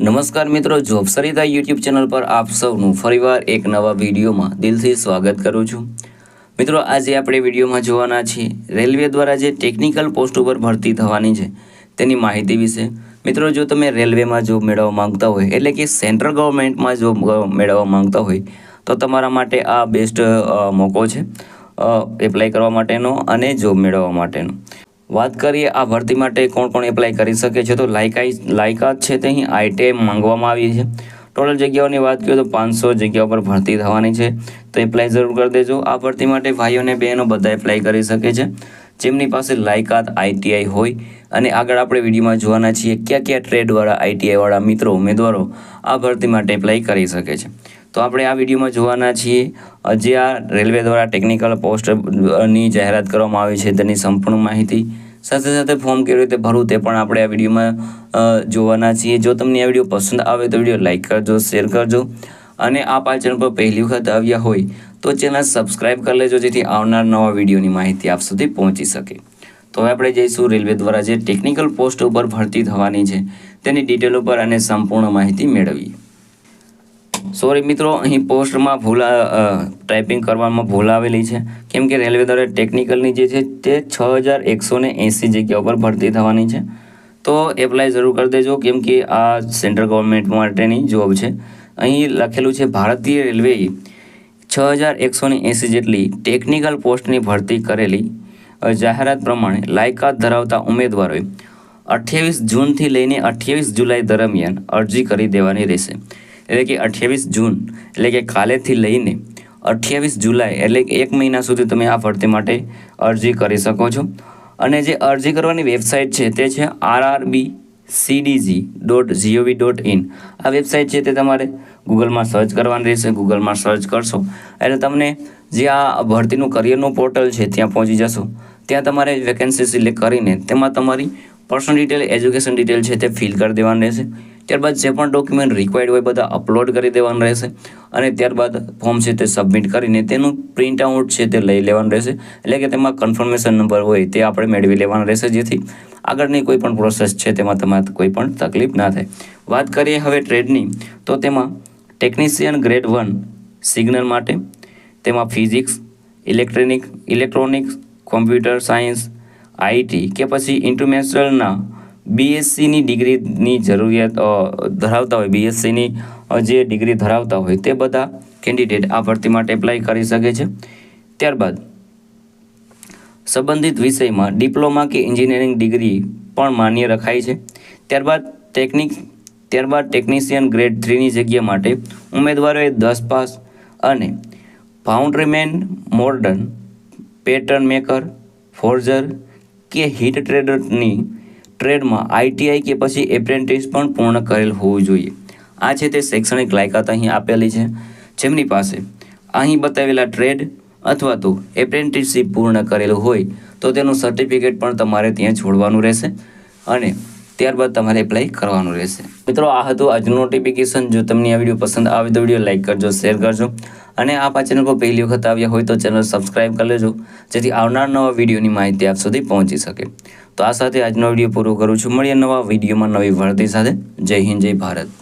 નમસ્કાર મિત્રો, job Sarita YouTube channel પર આપ સૌનું ફરીવાર એક નવા વિડીયોમાં દિલથી સ્વાગત કરું છું. મિત્રો, આજે આપણે વિડીયોમાં જોવાના છીએ રેલવે દ્વારા જે ટેકનિકલ પોસ્ટ ઉપર ભરતી થવાની છે તેની માહિતી વિશે. મિત્રો, જો તમે રેલવેમાં જોબ મેળવવા માંગતા હોય, એટલે કે સેન્ટ્રલ ગવર્મેન્ટમાં જોબ મેળવવા માંગતા હોય, તો તમારા માટે આ બેસ્ટ મોકો છે એપ્લાય કરવા માટેનો અને જોબ મેળવવા માટેનો. વાત કરીએ આ ભરતી માટે કોણ કોણ એપ્લાય કરી શકે છે, તો લાયકાઈ લાયકાત છે તે અહીં આઈટીઆઈ માંગવામાં આવી છે. ટોટલ જગ્યાઓની વાત કરીએ તો પાંચસો જગ્યાઓ પર ભરતી થવાની છે. તો એપ્લાય જરૂર કરી દેજો. આ ભરતી માટે ભાઈઓ અને બહેનો બધા એપ્લાય કરી શકે છે. જેમની પાસે લાયકાત આઈટીઆઈ હોય. અને આગળ આપણે વિડીયોમાં જોવાના છીએ કયા કયા ટ્રેડવાળા આઈટીઆઈવાળા મિત્રો, ઉમેદવારો આ ભરતી માટે એપ્લાય કરી શકે છે. તો આપણે આ વિડીયોમાં જોવાના છીએ, જે આ રેલવે દ્વારા ટેકનિકલ પોસ્ટની જાહેરાત કરવામાં આવી છે તેની સંપૂર્ણ માહિતી. સાથે સાથે ફોર્મ કેવી રીતે ભરવું તે પણ આપણે આ વિડીયોમાં જોવાના છીએ. જો તમને આ વીડિયો પસંદ આવે તો વીડિયો લાઇક કરજો શેર કરજો. અને આપ આ ચેનલ પર પહેલી વખત આવ્યા હોય તો ચેનલ સબસ્ક્રાઈબ કરી લેજો, જેથી આવનાર નવા વિડીયોની માહિતી આપ સુધી પહોંચી શકે. તો હવે આપણે જઈશું રેલવે દ્વારા જે ટેકનિકલ પોસ્ટ ઉપર ભરતી થવાની છે, તેની ડિટેલ ઉપર અને સંપૂર્ણ માહિતી મેળવીએ. સોરી મિત્રો, અહીં પોસ્ટમાં ભૂલા ટાઈપિંગ કરવામાં ભૂલ આવેલી છે. કેમ કે રેલવે દ્વારા ટેકનિકલની જે છે તે છ હજાર એકસો ને એંસી જગ્યા ઉપર ભરતી થવાની છે. તો એપ્લાય જરૂર કરી દેજો, કેમ કે આ સેન્ટ્રલ ગવર્મેન્ટ માટેની જોબ છે. અહીં લખેલું છે, ભારતીય રેલવેએ છ હજાર એકસો ને એંસી જેટલી ટેકનિકલ પોસ્ટની ભરતી કરેલી જાહેરાત પ્રમાણે લાયકાત ધરાવતા ઉમેદવારોએ અઠ્યાવીસ જૂનથી લઈને અઠ્યાવીસ જુલાઈ દરમિયાન અરજી કરી દેવાની રહેશે. એટલે કે અઠ્યાવીસ જૂન, એટલે કે કાલેથી લઈને અઠ્યાવીસ જુલાઈ, એટલે એક મહિના સુધી તમે આ ભરતી માટે અરજી કરી શકો છો. અને જે અરજી કરવાની વેબસાઇટ છે તે છે RRB CDG dot GOV dot IN આ વેબસાઇટ છે તે તમારે ગૂગલમાં સર્ચ કરવાની રહેશે, ગૂગલમાં સર્ચ કરશો. એટલે તમને જે આ ભરતીનું કરિયરનું પોર્ટલ છે ત્યાં પહોંચી જશો. ત્યાં તમારે વેકેન્સી સિલેક્ટ કરીને તેમાં તમારી પર્સનલ ડિટેલ, એજ્યુકેશન ડિટેલ છે તે ફિલ કરી દેવાની રહેશે. ત્યારબાદ જે પણ ડોક્યુમેન્ટ રિક્વાયર્ડ હોય બધા અપલોડ કરી દેવાનું રહેશે. અને ત્યારબાદ ફોર્મ છે તે સબમિટ કરીને તેનું પ્રિન્ટ આઉટ છે તે લઈ લેવાનું રહેશે. એટલે કે તેમાં કન્ફર્મેશન નંબર હોય તે આપણે મેળવી લેવાનો રહેશે જેથી આગળની કોઈ પણ પ્રોસેસ છે તેમાં તમારે કોઈ પણ તકલીફ ના થાય. વાત કરીએ હવે ટ્રેડની તો તેમાં ટેકનિશિયન ગ્રેડ વન સિગ્નલ માટે, તેમાં physics electronic electronics computer science IT કે પછી ઇન્ટરનેશનલના બીએસસીની ડિગ્રીની જરૂરિયાત ધરાવતા હોય બીએસસીની જે ડિગ્રી ધરાવતા હોય તે બધા કેન્ડિડેટ આ ભરતી માટે એપ્લાય કરી શકે છે. ત્યારબાદ, સંબંધિત વિષયમાં ડિપ્લોમા કે એન્જિનિયરિંગ ડિગ્રી પણ માન્ય રખાય છે. ત્યારબાદ ટેકનિક ત્યારબાદ ટેકનિશિયન ગ્રેડ થ્રીની જગ્યા માટે ઉમેદવારોએ દસ પાસ અને foundryman modern pattern maker forger કે હીટ ટ્રેડરની ટ્રેડમાં આઈટીઆઈ કે પછી એપ્રેન્ટિસ પણ પૂર્ણ કરેલ હોવું જોઈએ. આ છે તે શૈક્ષણિક લાયકાત અહીં આપેલી છે. જેમની પાસે અહીં બતાવેલા ટ્રેડ અથવા તો એપ્રેન્ટિસશીપ પૂર્ણ કરેલું હોય તો તેનું સર્ટિફિકેટ પણ તમારે ત્યાં છોડવાનું રહેશે. અને ત્યારબાદ તમારે એપ્લાય કરવાનું રહેશે. મિત્રો, આ હતું આજનું નોટિફિકેશન જો તમને આ વીડિયો પસંદ આવે તો વીડિયો લાઇક કરજો શેર કરજો. અને આપ આ ચેનલ પર પહેલી વખત આવ્યા હોય તો ચેનલ સબસ્ક્રાઈબ કરી લેજો, જેથી આવનાર નવા વિડીયોની માહિતી આપ સુધી પહોંચી શકે. તો આ સાથે આજનો વીડિયો પૂરો કરું છું. મળીએ નવા વિડીયોમાં નવી ભરતી સાથે. જય હિન્દ, જય ભારત.